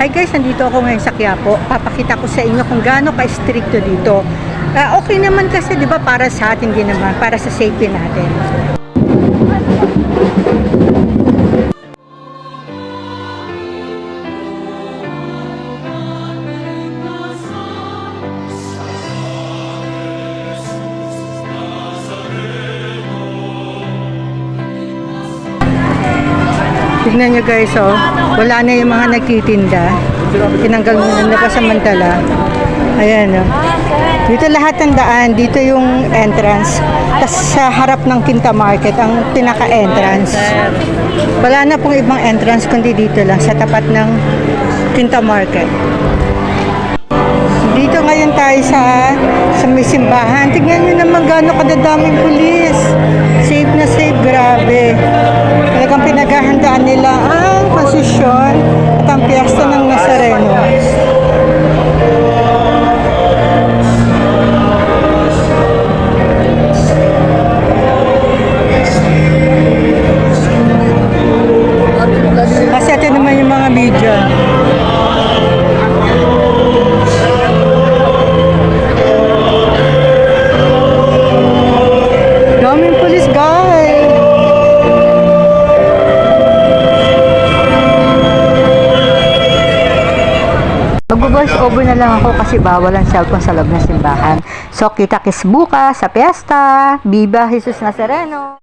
Hi guys, nandito ako ngayon sa Quiapo. Papakita ko sa inyo kung gaano ka-stricto dito. Ah, okay naman kasi, di ba, para sa atin din naman, para sa safety natin. Tignan nyo guys, oh. Wala na yung mga nagtitinda. Tinanggal mo na nakasamantala. Ayan, oh. Dito lahat ng daan, dito yung entrance. Tapos sa harap ng Quinta Market, ang pinaka-entrance. Wala na pong ibang entrance, kundi dito lang, sa tapat ng Quinta Market. Dito ngayon tayo sa sa may simbahan. Tignan nyo naman gano'ng kadadaming pulis. Safe na safe, grabe. Mag-voice over na lang ako kasi bawal ang cellphone sa loob ng simbahan. So, kita-kis bukas sa piyesta. Viva Jesus Nazareno!